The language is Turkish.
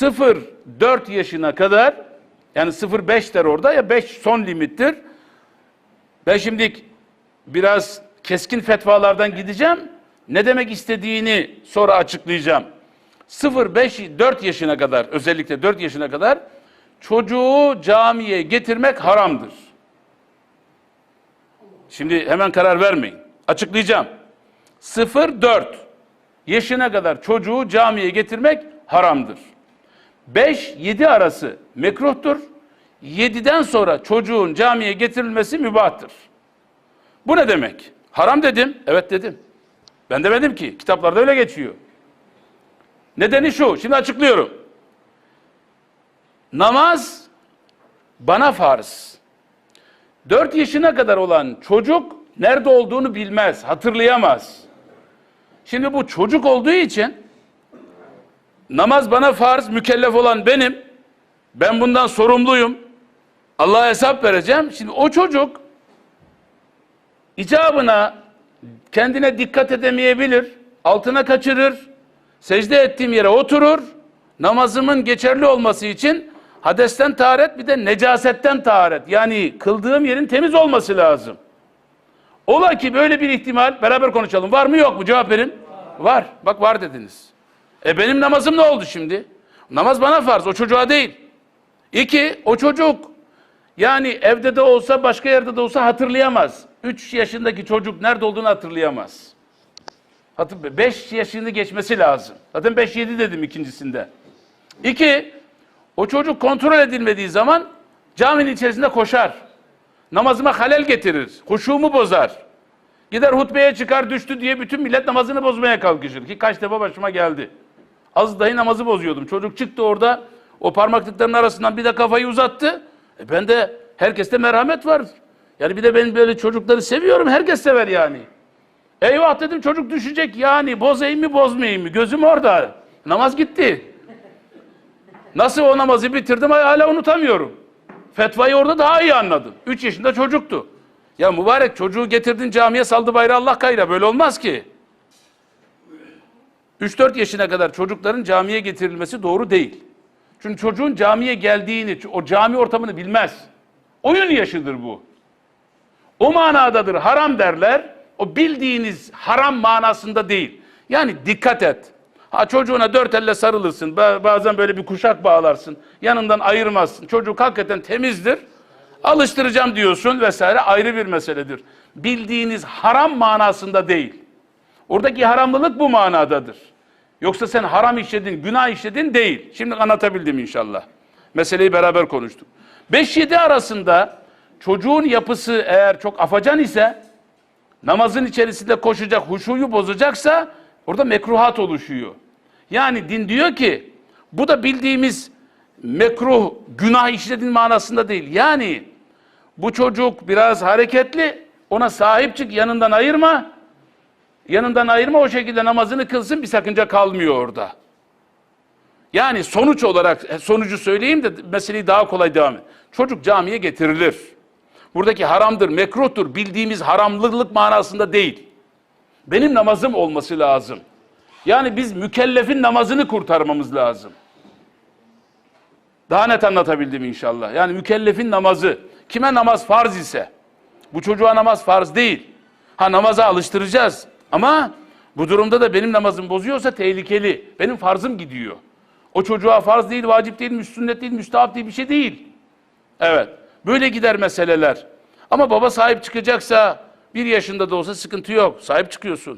0-4 yaşına kadar yani 0-5 der orada ya 5 son limittir. Ben şimdi biraz keskin fetvalardan gideceğim. Ne demek istediğini sonra açıklayacağım. 0-5-4 yaşına kadar özellikle 4 yaşına kadar çocuğu camiye getirmek haramdır. Şimdi hemen karar vermeyin. Açıklayacağım. 0-4 yaşına kadar çocuğu camiye getirmek haramdır. 5-7 arası mekruhtur. 7'den sonra çocuğun camiye getirilmesi mübahtır. Bu ne demek? Haram dedim. Evet dedim. Ben demedim ki. Kitaplarda öyle geçiyor. Nedeni şu. Şimdi açıklıyorum. Namaz bana farz. 4 yaşına kadar olan çocuk nerede olduğunu bilmez, hatırlayamaz. Şimdi bu çocuk olduğu için namaz bana farz, mükellef olan benim. Ben bundan sorumluyum. Allah'a hesap vereceğim. Şimdi o çocuk icabına kendine dikkat edemeyebilir, altına kaçırır, secde ettiğim yere oturur. Namazımın geçerli olması için hadesten taharet bir de necasetten taharet. Yani kıldığım yerin temiz olması lazım. Ola ki böyle bir ihtimal beraber konuşalım. Var mı yok mu? Cevap verin. Var. Bak var dediniz. E benim namazım ne oldu şimdi? Namaz bana farz, o çocuğa değil. İki, o çocuk yani evde de olsa başka yerde de olsa hatırlayamaz. Üç yaşındaki çocuk nerede olduğunu hatırlayamaz. Hatır, beş yaşını geçmesi lazım. Zaten beş yedi dedim ikincisinde. İki, o çocuk kontrol edilmediği zaman caminin içerisinde koşar. Namazıma halel getirir. Huşumu bozar. Gider hutbeye çıkar düştü diye bütün millet namazını bozmaya kalkışır. Ki kaç defa başıma geldi. Az dahi namazı bozuyordum. Çocuk çıktı orada o parmaklıkların arasından bir de kafayı uzattı. E ben de herkeste merhamet var. Yani bir de ben böyle çocukları seviyorum. Herkes sever yani. Eyvah dedim çocuk düşecek yani bozayım mı bozmayayım mı? Gözüm orada. Namaz gitti. Nasıl o namazı bitirdim hala unutamıyorum. Fetvayı orada daha iyi anladım. Üç yaşında çocuktu. Ya mübarek çocuğu getirdin camiye saldı bayrağı Allah kayra. Böyle olmaz ki. 3-4 yaşına kadar çocukların camiye getirilmesi doğru değil. Çünkü çocuğun camiye geldiğini, o cami ortamını bilmez. Oyun yaşıdır bu. O manadadır haram derler. O bildiğiniz haram manasında değil. Yani dikkat et. Ha çocuğuna dört elle sarılırsın. ba- Bazen böyle bir kuşak bağlarsın. Yanından ayırmazsın. Çocuk hakikaten temizdir. Alıştıracağım diyorsun vesaire ayrı bir meseledir. Bildiğiniz haram manasında değil. Oradaki haramlılık bu manadadır. Yoksa sen haram işledin, günah işledin değil. Şimdi anlatabildim inşallah. Meseleyi beraber konuştuk. 5-7 arasında çocuğun yapısı eğer çok afacan ise namazın içerisinde koşacak, huşuyu bozacaksa orada mekruhat oluşuyor. Yani din diyor ki bu da bildiğimiz mekruh, günah işledin manasında değil. Yani bu çocuk biraz hareketli, ona sahip çık, yanından ayırma. Yanından ayırma o şekilde namazını kılsın bir sakınca kalmıyor orada. Yani sonuç olarak e, sonucu söyleyeyim de meseleyi daha kolay devam et. Çocuk camiye getirilir. Buradaki haramdır, mekruhtur bildiğimiz haramlılık manasında değil. Benim namazım olması lazım. Yani biz mükellefin namazını kurtarmamız lazım. Daha net anlatabildim inşallah. Yani mükellefin namazı. Kime namaz farz ise. Bu çocuğa namaz farz değil. Ha namaza alıştıracağız. Ama bu durumda da benim namazım bozuyorsa tehlikeli. Benim farzım gidiyor. O çocuğa farz değil, vacip değil, sünnet değil, müstahap değil bir şey değil. Evet. Böyle gider meseleler. Ama baba sahip çıkacaksa bir yaşında da olsa sıkıntı yok. Sahip çıkıyorsun.